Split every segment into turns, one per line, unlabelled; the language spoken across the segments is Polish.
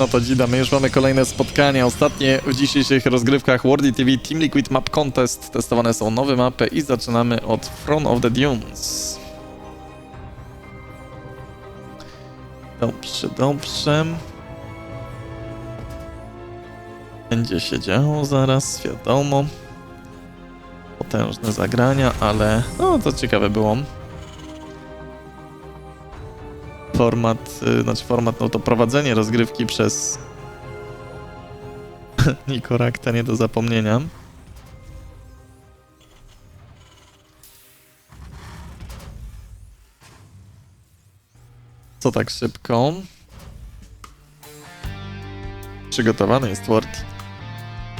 No to dzida, my już mamy kolejne spotkania. Ostatnie w dzisiejszych rozgrywkach Wordy TV Team Liquid Map Contest. Testowane są nowe mapy i zaczynamy od Front of the Dunes. Dobrze, dobrze. Będzie się działo zaraz, wiadomo. Potężne zagrania, ale no to ciekawe było. Format, y, znaczy format, no to prowadzenie rozgrywki przez Nikorakta nie do zapomnienia. Co tak szybko? Przygotowany jest Word.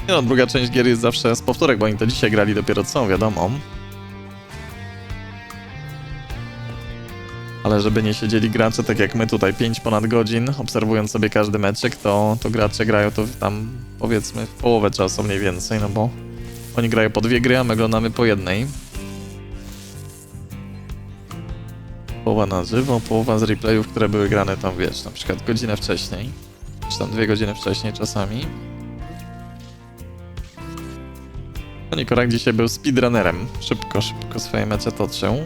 No, druga część gier jest zawsze z powtórek, bo oni to dzisiaj grali dopiero co, wiadomo. Ale żeby nie siedzieli gracze tak jak my tutaj 5 ponad godzin, obserwując sobie każdy meczek, to, to gracze grają to tam powiedzmy w połowę czasu mniej więcej, no bo oni grają po dwie gry, a my oglądamy po jednej. Połowa na żywo, połowa z replayów, które były grane tam, wiesz, na przykład godzinę wcześniej, czy tam dwie godziny wcześniej czasami. Nikorak dzisiaj był speedrunnerem. Szybko, szybko swoje mecze toczył.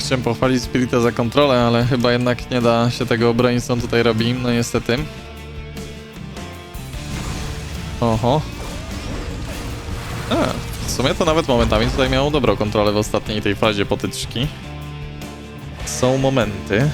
Chciałem pochwalić Spirita za kontrolę, ale chyba jednak nie da się tego obronić, co on tutaj robi, no niestety. Oho. A, w sumie to nawet momentami tutaj miał dobrą kontrolę w ostatniej tej fazie potyczki. Są momenty.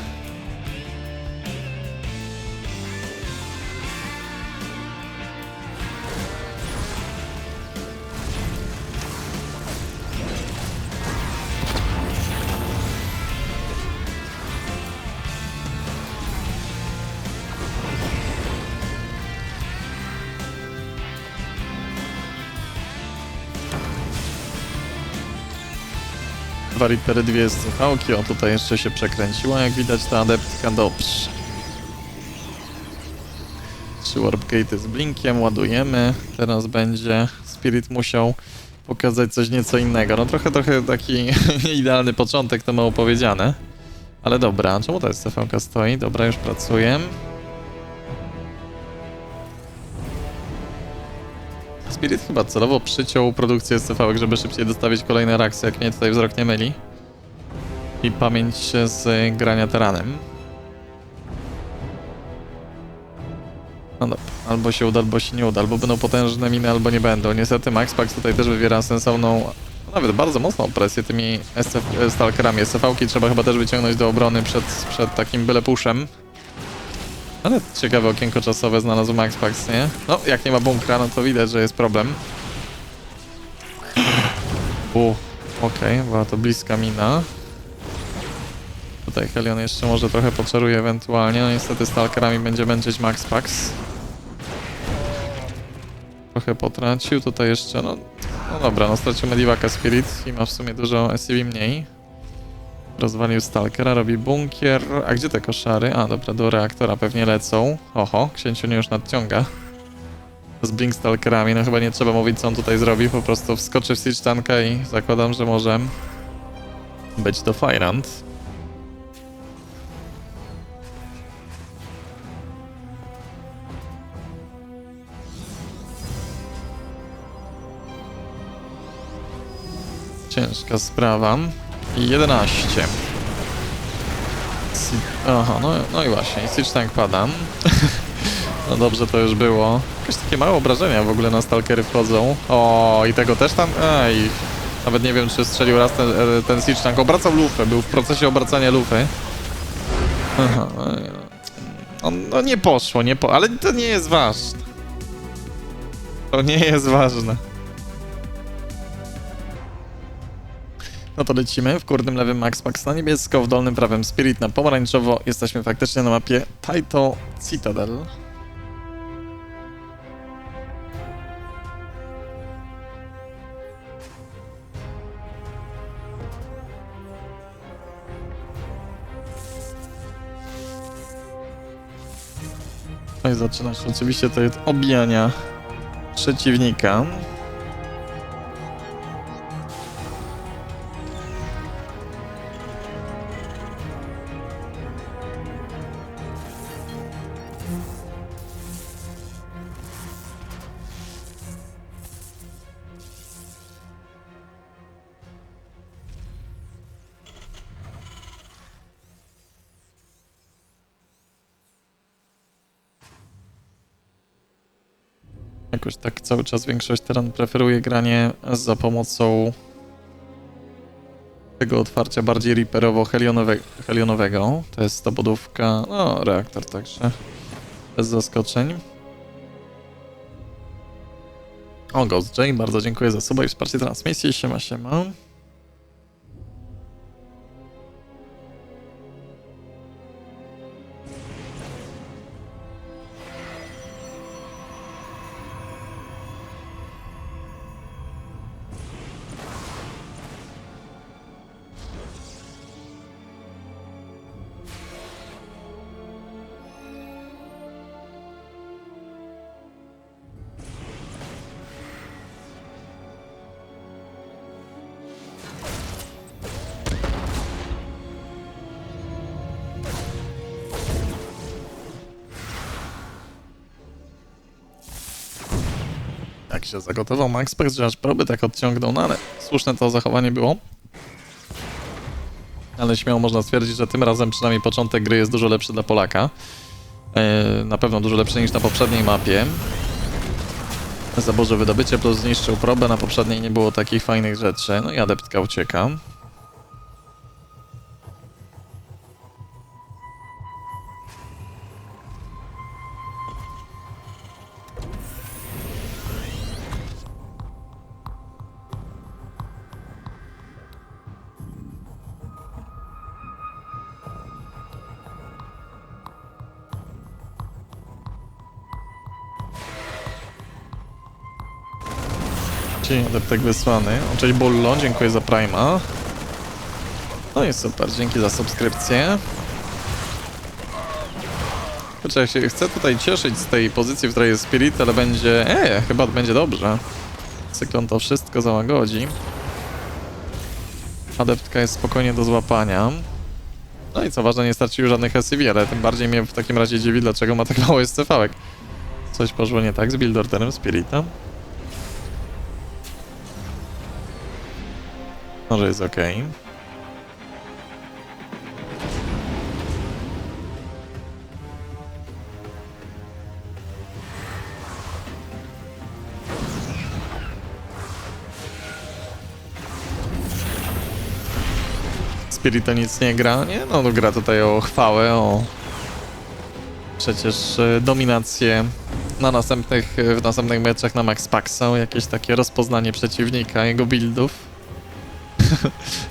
Dwa Reapery, dwie słuchałki. O, tutaj jeszcze się przekręciła, jak widać ta adeptka. Dobrze. Trzy Warpgate z blinkiem, ładujemy. Teraz będzie Spirit musiał pokazać coś nieco innego. No trochę, trochę taki idealny początek, to mało powiedziane. Ale dobra, czemu ta SCV stoi? Dobra, już pracuję. Spirit chyba celowo przyciął produkcję SCV, żeby szybciej dostawić kolejne reakcje, jak mnie tutaj wzrok nie myli. I pamięć z grania teranem. No dobra, albo się uda, albo się nie uda, albo będą potężne miny, albo nie będą. Niestety Maxpax tutaj też wywiera sensowną, nawet bardzo mocną presję tymi SCV, stalkerami. SCV-ki trzeba chyba też wyciągnąć do obrony przed, przed takim byle puszem. Ale ciekawe okienko czasowe znalazł Maxpax, nie? No, jak nie ma bunkra, no to widać, że jest problem. U, okej, była to bliska mina. Tutaj Helion jeszcze może trochę poczaruje ewentualnie, no niestety stalkerami będzie męczyć Maxpax. Trochę potracił, tutaj jeszcze, no... No dobra, no stracił Medivaka Spirit i ma w sumie dużo SCV mniej. Rozwalił Stalkera, robi bunkier. A gdzie te koszary? A, dobra, do reaktora pewnie lecą. Oho, księciu nie już nadciąga. Z Blink Stalkerami, no chyba nie trzeba mówić, co on tutaj zrobi. Po prostu wskoczy w siege tanka i zakładam, że może być to Firant. Ciężka sprawa. I 11. Si Aha, no, no i właśnie, Siege Tank pada. no dobrze to już było. Jakieś takie małe obrażenia w ogóle na Stalkery wchodzą. O, i tego też tam... Ej, nawet nie wiem, czy strzelił raz ten, e, ten Siege Tank. Obracał lufę, był w procesie obracania lufy. Aha, no, no nie poszło, nie po... ale to nie jest ważne. To nie jest ważne. No to lecimy. W górnym lewym Max Max na niebiesko, w dolnym prawym Spirit na pomarańczowo. Jesteśmy faktycznie na mapie Taito Citadel. No i zaczyna się oczywiście to od obijania przeciwnika. Jakoś tak cały czas większość teren preferuje granie za pomocą tego otwarcia bardziej Reaperowo-helionowego. To jest stobodówka, no reaktor także, bez zaskoczeń. O, Ghost J, bardzo dziękuję za suba i wsparcie transmisji, siema siema. Się zagotował Max Pax, że aż proby tak odciągnął, no ale słuszne to zachowanie było. Ale śmiało można stwierdzić, że tym razem przynajmniej początek gry jest dużo lepszy dla Polaka. Yy, na pewno dużo lepszy niż na poprzedniej mapie. Zaburzył wydobycie plus zniszczył probę, na poprzedniej nie było takich fajnych rzeczy. No i adeptka ucieka. Czyli adeptek wysłany. Cześć Bullo, dziękuję za Prima. No i super, dzięki za subskrypcję. Kurczę, ja się chcę tutaj cieszyć z tej pozycji, w której jest Spirit, ale będzie... Eee, chyba będzie dobrze. Cyklon to wszystko załagodzi. Adeptka jest spokojnie do złapania. No i co ważne, nie stracił żadnych SCV, ale tym bardziej mnie w takim razie dziwi, dlaczego ma tak mało SCV-ek. Coś poszło nie tak z buildorderem Spirita. Może jest ok. Spirito nic nie gra, nie? No, no gra tutaj o chwałę, o przecież e, dominację na następnych, w następnych meczach na Max Paxa, jakieś takie rozpoznanie przeciwnika, jego buildów.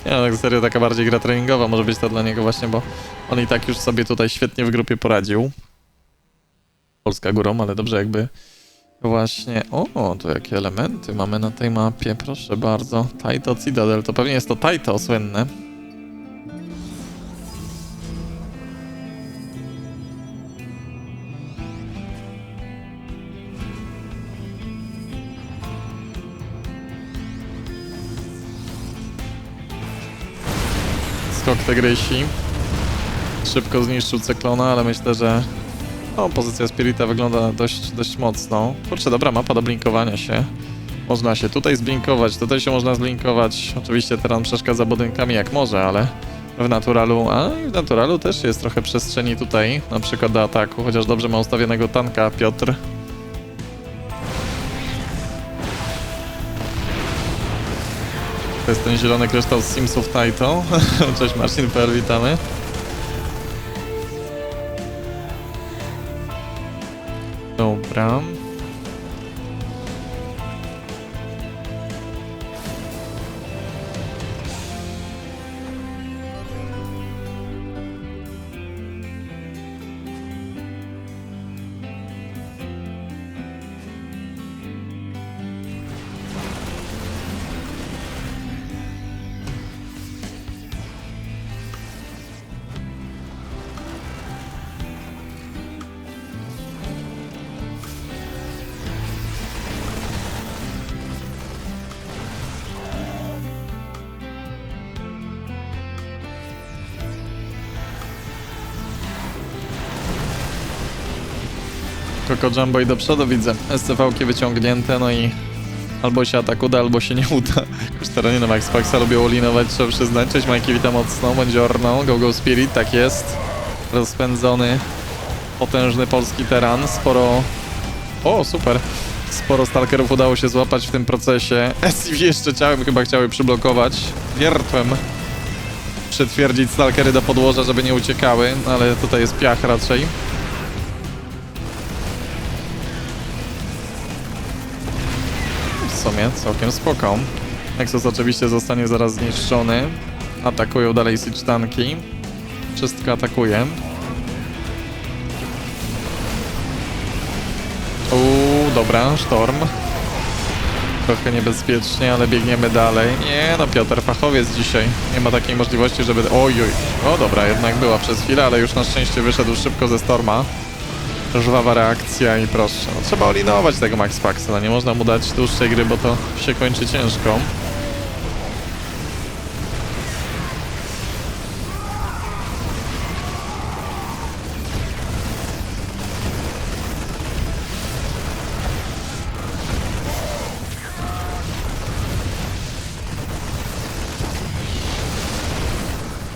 Ja tak serio taka bardziej gra treningowa może być to dla niego właśnie, bo on i tak już sobie tutaj świetnie w grupie poradził. Polska górą, ale dobrze jakby właśnie... O, to jakie elementy mamy na tej mapie, proszę bardzo. Taito Citadel, to pewnie jest to Taito słynne. Skok Tegrysi. Szybko zniszczył Cyklona, ale myślę, że no, pozycja Spirita wygląda dość, dość mocno. Kurczę, dobra mapa do blinkowania się. Można się tutaj zblinkować, tutaj się można zblinkować. Oczywiście teren przeszkadza budynkami jak może, ale w naturalu, a w naturalu też jest trochę przestrzeni tutaj, na przykład do ataku, chociaż dobrze ma ustawionego tanka Piotr. To jest ten zielony kryształ z Simsów Taito. Cześć Marcin, PL, witamy. Dobra. Koko Jumbo i do przodu widzę. SCV-ki wyciągnięte, no i albo się atak uda, albo się nie uda. Kosztaranie na Max lubią olinować, trzeba przyznać. Cześć Majki, witam mocno. Buongiorno, Go Go Spirit, tak jest. Rozpędzony, potężny polski teran. Sporo... O, super. Sporo stalkerów udało się złapać w tym procesie. SCV jeszcze ciałem chyba chciały przyblokować. Wiertłem przytwierdzić stalkery do podłoża, żeby nie uciekały, no ale tutaj jest piach raczej. Sumie całkiem spoko. Nexus oczywiście zostanie zaraz zniszczony. Atakują dalej siege tanki. Wszystko atakuje. Uuu, dobra, sztorm. Trochę niebezpiecznie, ale biegniemy dalej. Nie no, Piotr fachowiec dzisiaj. Nie ma takiej możliwości, żeby... Oj, oj. O dobra, jednak była przez chwilę, ale już na szczęście wyszedł szybko ze storma. Żwawa reakcja i proszę. No, trzeba olinować tego Max Paxa, no nie można mu dać dłuższej gry, bo to się kończy ciężko.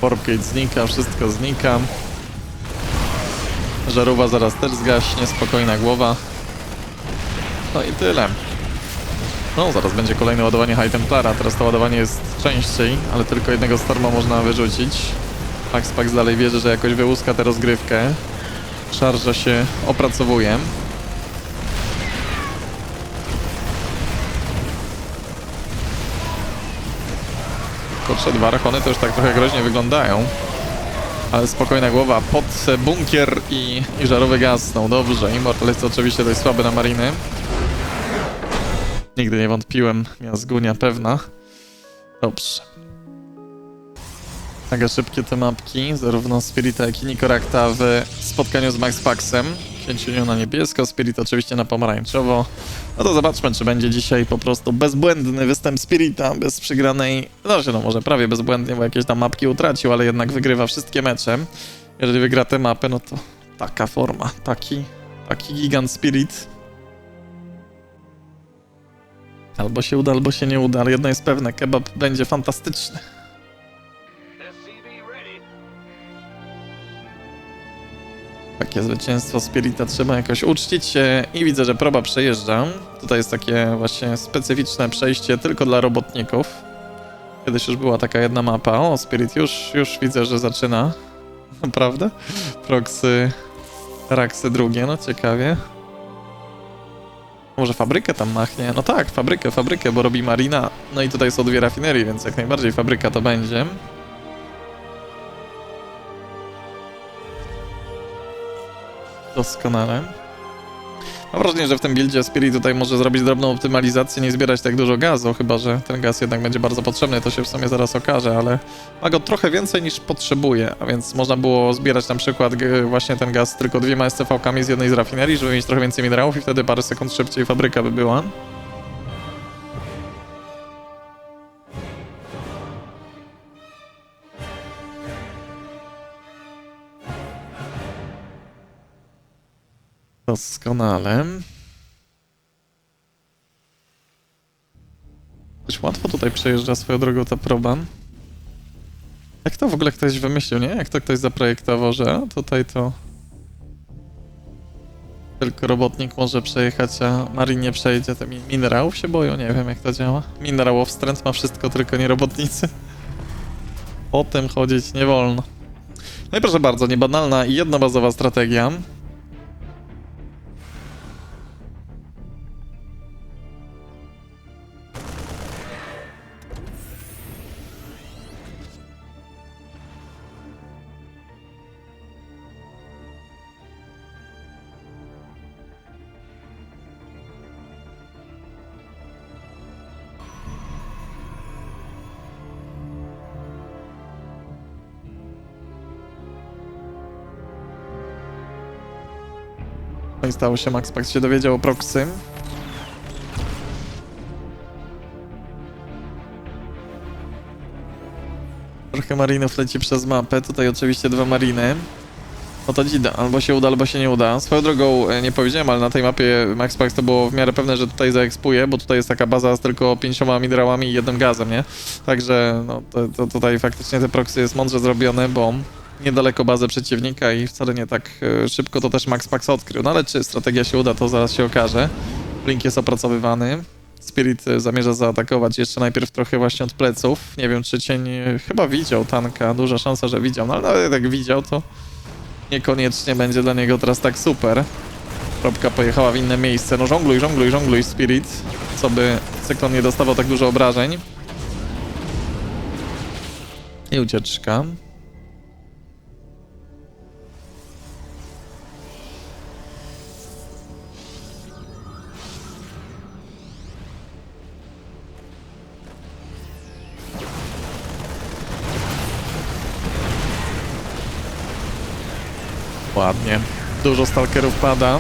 Warpgate znika, wszystko znika. Żarówa zaraz też zgaśnie, spokojna głowa. No i tyle. No, zaraz będzie kolejne ładowanie High Templara. Teraz to ładowanie jest częściej, ale tylko jednego storma można wyrzucić. Pax dalej wierzy, że jakoś wyłuska tę rozgrywkę. Szarża się opracowuje. Kurczę, dwa rachony już tak trochę groźnie wyglądają. Ale spokojna głowa pod bunkier i, i żarowy gasną. Dobrze, Immortal jest oczywiście dość słaby na mariny. Nigdy nie wątpiłem, Miazgunia pewna. Dobrze. Mega szybkie te mapki, zarówno Spirita, jak i Nikorakta w spotkaniu z Max Paxem. Księciuniu na niebiesko, Spirit oczywiście na pomarańczowo. No to zobaczmy, czy będzie dzisiaj po prostu bezbłędny występ Spirita, bez przegranej, no się no może prawie bezbłędnie, bo jakieś tam mapki utracił, ale jednak wygrywa wszystkie mecze. Jeżeli wygra tę mapę, no to taka forma, taki, taki gigant Spirit. Albo się uda, albo się nie uda, ale jedno jest pewne, kebab będzie fantastyczny. Takie zwycięstwo Spirita trzeba jakoś uczcić i widzę, że proba przejeżdża. Tutaj jest takie właśnie specyficzne przejście tylko dla robotników. Kiedyś już była taka jedna mapa. O, Spirit już, już widzę, że zaczyna. Naprawdę? Proxy, Raxy drugie, no ciekawie. Może fabrykę tam machnie? No tak, fabrykę, fabrykę, bo robi Marina. No i tutaj są dwie rafinerie, więc jak najbardziej fabryka to będzie. Doskonale. Mam wrażenie, że w tym buildzie Spirit tutaj może zrobić drobną optymalizację, nie zbierać tak dużo gazu, chyba że ten gaz jednak będzie bardzo potrzebny, to się w sumie zaraz okaże, ale ma go trochę więcej niż potrzebuje, a więc można było zbierać na przykład właśnie ten gaz tylko dwiema SCV-kami z jednej z rafinerii, żeby mieć trochę więcej minerałów i wtedy parę sekund szybciej fabryka by była. Doskonale. Dość łatwo tutaj przejeżdża swoją drogą ta proba. Jak to w ogóle ktoś wymyślił, nie? Jak to ktoś zaprojektował, że tutaj to... Tylko robotnik może przejechać, a Marin nie przejdzie. Te mi- minerałów się boją, nie wiem jak to działa. Minerał wstręt ma wszystko, tylko nie robotnicy. O tym chodzić nie wolno. No i proszę bardzo, niebanalna i jednobazowa strategia. Stało się, Max Pax się dowiedział o proxy. Trochę marinów leci przez mapę, tutaj oczywiście dwa mariny. No to dzida, albo się uda, albo się nie uda. Swoją drogą, e, nie powiedziałem, ale na tej mapie Max Pax to było w miarę pewne, że tutaj zaekspuje, bo tutaj jest taka baza z tylko pięcioma minerałami i jednym gazem, nie? Także no, to, to tutaj faktycznie te proxy jest mądrze zrobione, bo niedaleko bazy przeciwnika i wcale nie tak e, szybko to też Max Pax odkrył. No ale czy strategia się uda, to zaraz się okaże. Blink jest opracowywany. Spirit e, zamierza zaatakować jeszcze najpierw trochę właśnie od pleców. Nie wiem, czy cień e, chyba widział tanka. Duża szansa, że widział. No ale nawet jak widział, to niekoniecznie będzie dla niego teraz tak super. Kropka pojechała w inne miejsce. No żongluj, żongluj, żongluj Spirit. Co by Cyklon nie dostawał tak dużo obrażeń. I ucieczka. Ładnie. Dużo stalkerów pada,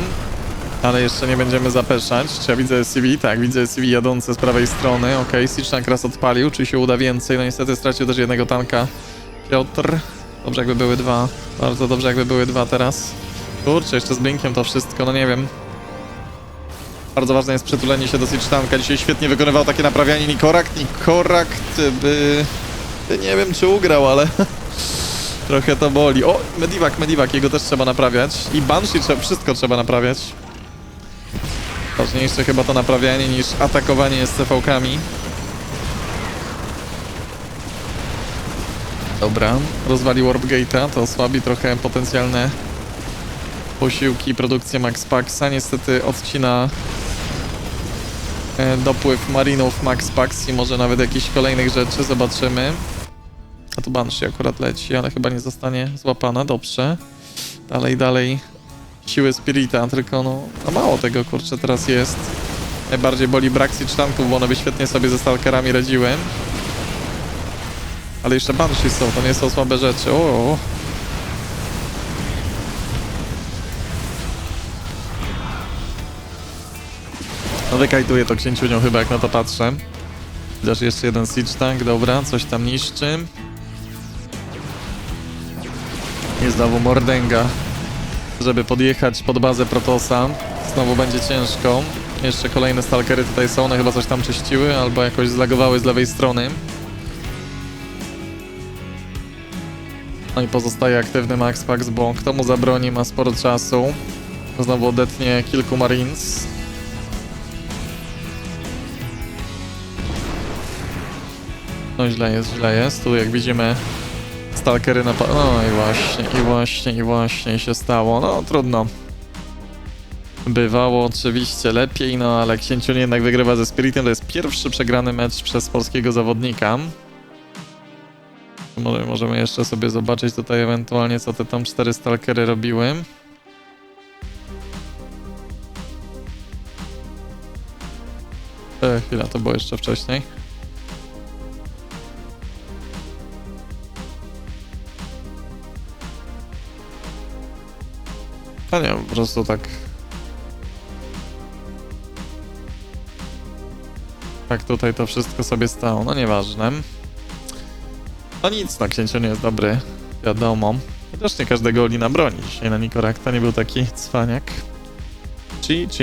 ale jeszcze nie będziemy zapeszać. Czy ja widzę SCV? Tak, widzę SCV jadące z prawej strony. Ok, tank raz odpalił. Czy się uda więcej? No niestety stracił też jednego tanka Piotr. Dobrze jakby były dwa. Bardzo dobrze jakby były dwa teraz. Kurczę, jeszcze z blinkiem to wszystko, no nie wiem. Bardzo ważne jest przytulenie się do Siege tanka. Dzisiaj świetnie wykonywał takie naprawianie Nikorakt. Nikorakt by Nie wiem czy ugrał, ale... Trochę to boli. O, Medivac, Medivac, jego też trzeba naprawiać. I Banshee, trzeba, wszystko trzeba naprawiać. Ważniejsze chyba to naprawianie niż atakowanie z CV-kami. Dobra, rozwalił Warp Gate'a, to osłabi trochę potencjalne posiłki, produkcję Max Paxa. Niestety odcina e, dopływ marinów Max Pax i może nawet jakichś kolejnych rzeczy, zobaczymy. A tu Banshee akurat leci, ale chyba nie zostanie złapana, dobrze. Dalej, dalej. Siły Spirita, tylko no, no mało tego kurczę teraz jest. Najbardziej boli brak tanków, bo one by świetnie sobie ze Stalkerami radziły. Ale jeszcze Banshee są, to nie są słabe rzeczy. O, No wykajtuje to księciunią chyba jak na to patrzę. Chociaż jeszcze jeden Siege tank, dobra, coś tam niszczy. I znowu Mordęga, żeby podjechać pod bazę Protosa. Znowu będzie ciężko. Jeszcze kolejne stalkery tutaj są, one chyba coś tam czyściły, albo jakoś zlagowały z lewej strony. No i pozostaje aktywny Max Pax, bo kto mu zabroni, ma sporo czasu. Znowu odetnie kilku Marines. No źle jest, źle jest. Tu jak widzimy Stalkery na... No i właśnie, i właśnie, i właśnie się stało. No trudno. Bywało oczywiście lepiej, no ale Księciun jednak wygrywa ze Spiritem. To jest pierwszy przegrany mecz przez polskiego zawodnika. Może, możemy jeszcze sobie zobaczyć tutaj ewentualnie, co te tam cztery Stalkery robiły. E, chwila, to było jeszcze wcześniej. A nie, po prostu tak. Tak tutaj to wszystko sobie stało, no nieważne. No nic, no księciu nie jest dobry, wiadomo. Chociaż nie każdego Olina broni. Dzisiaj na Nikorakta nie był taki cwaniak. GG.